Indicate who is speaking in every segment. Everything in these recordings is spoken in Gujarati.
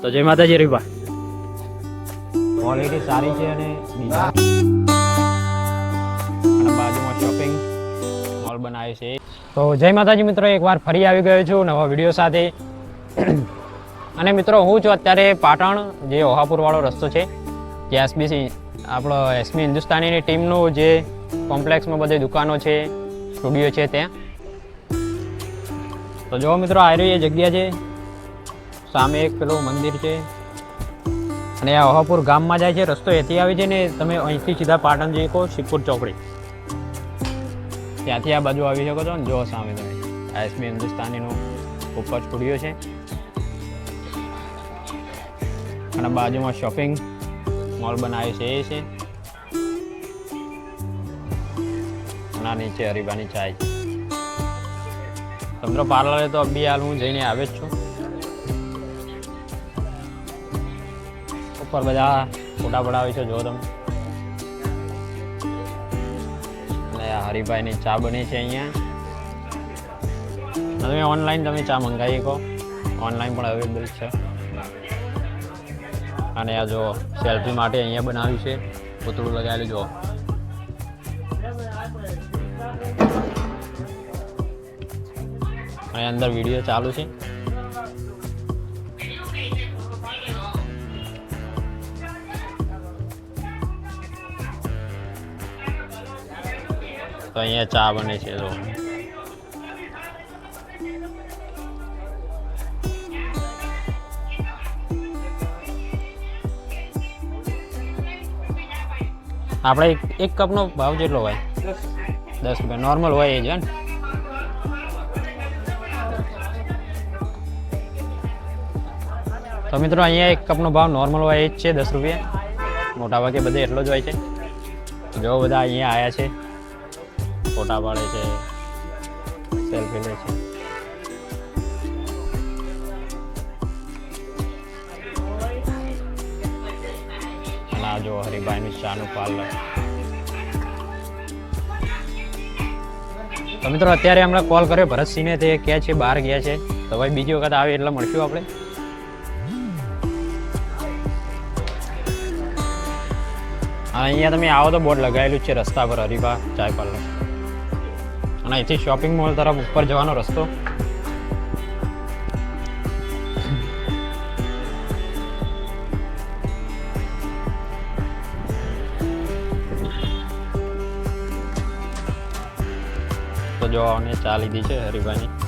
Speaker 1: તો જય માતાજી રીપા ક્વોલિટી સારી છે અને બાજુમાં શોપિંગ મોલ બનાવ્યો છે. તો જય માતાજી મિત્રો એકવાર ફરી આવી ગયો છું નવા વીડિયો સાથે. અને મિત્રો હું છું અત્યારે પાટણ જે ઓહાપુરવાળો રસ્તો છે. જે એસબીસી આપણો એસબી હિન્દુસ્તાનીની ટીમનું જે કોમ્પ્લેક્સમાં બધી દુકાનો છે સ્ટુડિયો છે ત્યાં. તો જો મિત્રો આ રહી એ જગ્યા છે. સામે એક પેલું મંદિર છે. અને આ ઓહાપુર ગામમાં જાય છે, રસ્તો એથી આવે છે ને તમે અહીંથી સીધા પાટણ જઈ શકો શિવપુર ચોકડી. ત્યાંથી આ બાજુ આવી શકો છો ને જો સામે તમે. આ હિન્દુસ્તાનીનો ઉપર સ્ટુડિયો છે. અને બાજુમાં શોપિંગ મોલ બનાવ્યો છે, એ છે. અને નીચે હરીબાની ચાય સમજો પાર્લરે તો અભિયાલ હું જઈને આવે જ છું. ઉપર બધા ફોટા પડાવે છે, જો તમે. અને હરિભાઈની ચા બની છે અહીંયા. તમે ઓનલાઈન તમે ચા મંગાવી શકો. ઓનલાઈન પણ અવેલેબલ છે. અને આ જો સેલ્ફી માટે અહીંયા બનાવ્યું છે. પૂતળું લગાવેલું જો. અને અંદર વીડિયો ચાલુ છે. તો અહીંયા ચા બને છે તો આપણે એક એક કપનો ભાવ જેટલો હોય? દસ. રૂપિયા. નોર્મલ હોય એ જ ને? તો મિત્રો અહીંયા એક કપનો ભાવ નોર્મલ હોય એ જ છે દસ રૂપિયા. મોટા ભાગે બધે એટલો જ હોય છે. જો બધા અહીંયા આવ્યા છે. ફોટા પાડે છે સેલ્ફી લે છે. અને આ જો હરિભાઈનું ચાનું પાર્લર તો મિત્રો, અત્યારે હમણાં કોલ કર્યો, ભરતસિંહને તે ક્યાં છે બહાર ગયા છે. તો ભાઈ બીજી વખત આવે એટલે મળશું આપણે. અને અહીંયા તમે આવો તો બોર્ડ લગાવેલું છે રસ્તા પર, હરિભા ચાય પાર્લર અને અહીંથી શોપિંગ મોલ તરફ ઉપર જવાનો રસ્તો. તો જો અને ચા લીધી છે હરિભાઈની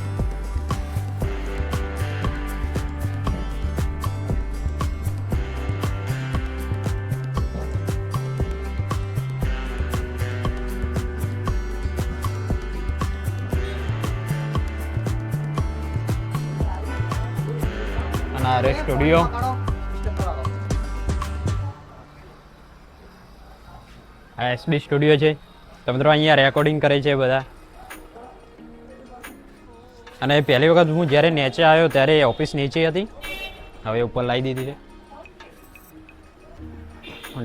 Speaker 1: આ રે સ્ટુડિયો. આ એસબી સ્ટુડિયો છે. તો મિત્રો અહીંયા રેકોર્ડિંગ કરે છે બધા. અને પહેલી વખત હું જ્યારે નીચે આવ્યો ત્યારે ઓફિસ નીચે હતી. હવે ઉપર લાવી દીધી છે.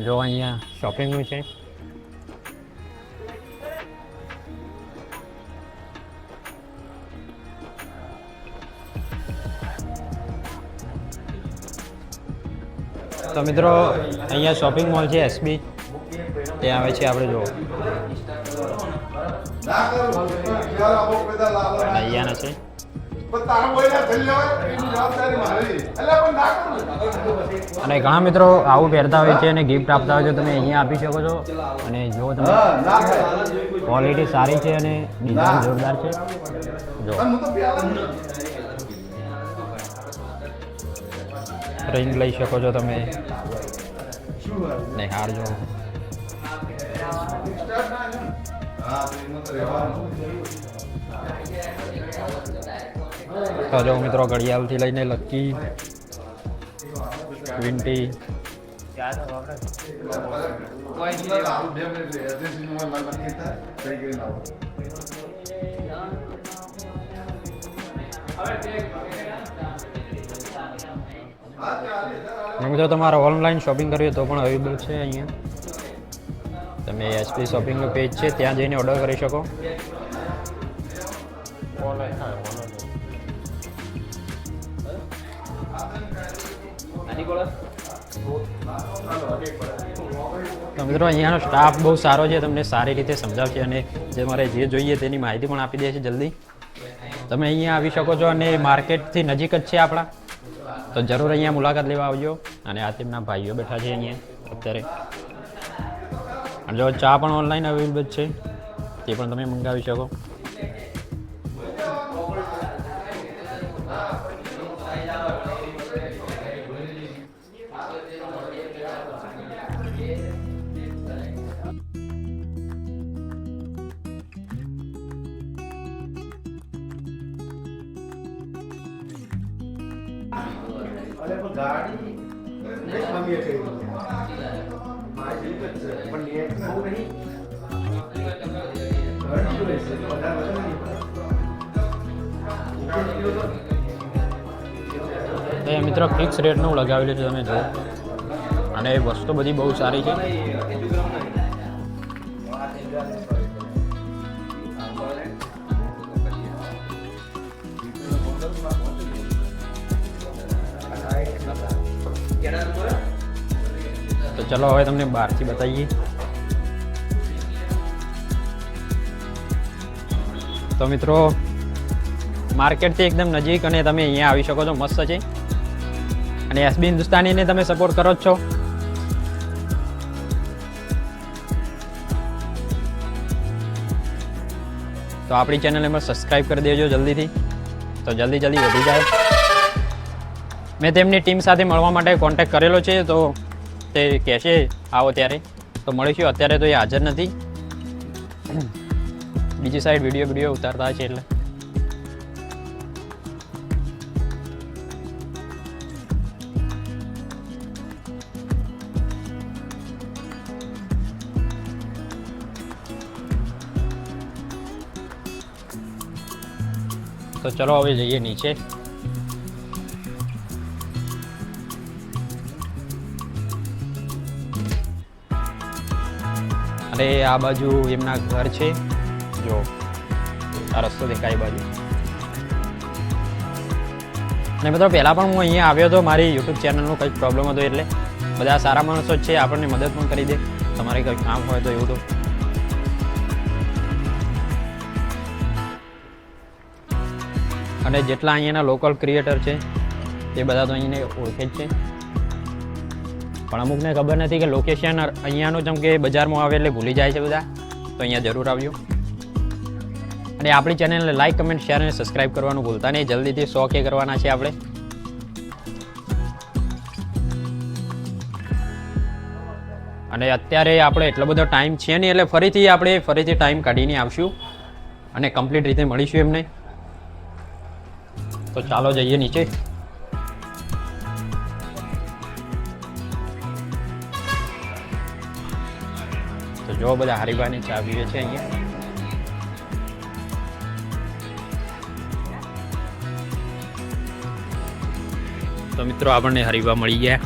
Speaker 1: જો અહીંયા શોપિંગનું છે. તો મિત્રો, અહીંયા શોપિંગ મોલ છે એસબી ત્યાં આવે છે આપણે જો અહીંયાના છે. અને ઘણા મિત્રો આવું પહેરતા હોય છે અને ગિફ્ટ આપતા હોય છે, તમે અહીંયા આપી શકો છો. અને જો તમે ક્વોલિટી સારી છે અને ડિઝાઇન જોરદાર છે. જો રિંગ લઈ શકો છો તમે. ને હારજો તો જો મિત્રો ઘડિયાળથી લઈને લકી ટ્વેન્ટી અને મિત્રો તમારે ઓનલાઈન શોપિંગ કરવી હોય તો પણ અવેલેબલ છે અહીંયા. તમે એસપી શોપિંગનો પેજ છે, ત્યાં જઈને ઓર્ડર કરી શકો. તો મિત્રો, અહીંયાનો સ્ટાફ બહુ સારો છે, તમને સારી રીતે સમજાવશે અને જે મારે જે જોઈએ તેની માહિતી પણ આપી દે છે જલ્દી. તમે અહીંયા આવી શકો છો અને માર્કેટથી નજીક જ છે આપણા. તો જરૂર અહીંયા મુલાકાત લેવા આવજો. અને આ તેમના ભાઈઓ બેઠા છે અહીંયા અત્યારે. અને જો ચા પણ ઓનલાઈન અવેલેબલ છે. તે પણ તમે મંગાવી શકો. મિત્રો ફિક્સ રેટનું લગાવેલું છે તમે જો અને એ વસ્તુ બધી બહુ સારી છે. ચલો, હવે તમને બહારથી બતાવીએ. તો મિત્રો, માર્કેટથી એકદમ નજીક અને તમે અહીંયા આવી શકો છો, મસ્ત છે. અને એસબી હિન્દુસ્તાનીને તમે સપોર્ટ કરો જ છો. તો આપણી ચેનલને પણ સબસ્ક્રાઈબ કરી દેજો જલ્દીથી. તો જલ્દી જલ્દી વધી જાય. મેં તેમની ટીમ સાથે મળવા માટે કોન્ટેક્ટ કરેલો છે, તો તે કહેશે, આવો ત્યારે. તો મળીશું. અત્યારે તો એ હાજર નથી. બીજી સાઈડ વીડિયો વીડિયો ઉતારતા છે એટલે. તો ચલો હવે જઈએ નીચે. અને આ બાજુ એમના ઘર છે. જો, આ રસ્તો દેખાય બાજુ. અને મિત્રો, પહેલાં પણ હું અહીંયા આવ્યો હતો, મારી યુટ્યુબ ચેનલનો કંઈક પ્રોબ્લેમ હતો એટલે. બધા સારા માણસો જ છે, આપણને મદદ પણ કરી દે. તમારે કંઈક કામ હોય તો એવું તો. અને જેટલા અહીંયાના લોકલ ક્રિએટર છે તે બધા તો અહીંને ઓળખે જ છે. પણ અમુકને ખબર નથી કે લોકેશન અહીંયાનું જેમ કે બજારમાં આવે એટલે ભૂલી જાય છે બધા. તો અહીંયા જરૂર આવ્યું અને આપણી ચેનલને લાઇક કમેન્ટ શેર અને સબસ્ક્રાઇબ કરવાનું ભૂલતા નહીં. જલ્દીથી સો કે કરવાના છે આપણે. અને અત્યારે આપણે એટલો બધો ટાઈમ છે નહીં, એટલે ફરીથી આપણે ફરીથી ટાઈમ કાઢીને આવશું. અને કમ્પ્લીટ રીતે મળીશું એમને. તો ચાલો જઈએ નીચે. જો બધા હરીબાની ચા પીવે છે અહીંયા. તો મિત્રો આપણને હરીબા મળી ગયા.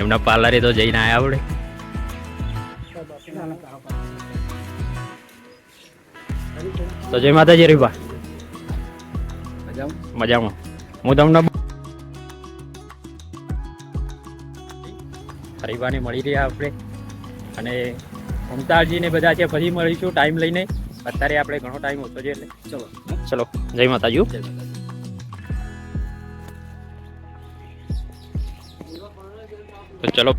Speaker 1: એમના પાર્લરે તો જઈને આવ્યા આપણે તો જય માતાજી હરીબા મજામાં? હું તમને હરીબાને મળી રહ્યા આપણે. અને મમતાજીને બધા છે ફરી મળીશું ટાઈમ લઈને. અત્યારે આપણે ઘણો ટાઈમ ઓછો છે એટલે. ચલો. ચલો. જય માતાજી તો ચલો.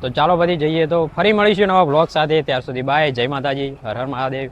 Speaker 1: તો ચાલો પછી જઈએ તો ફરી મળીશું નવા બ્લોગ સાથે. ત્યાર સુધી બાય જય માતાજી. હર હર મહાદેવ.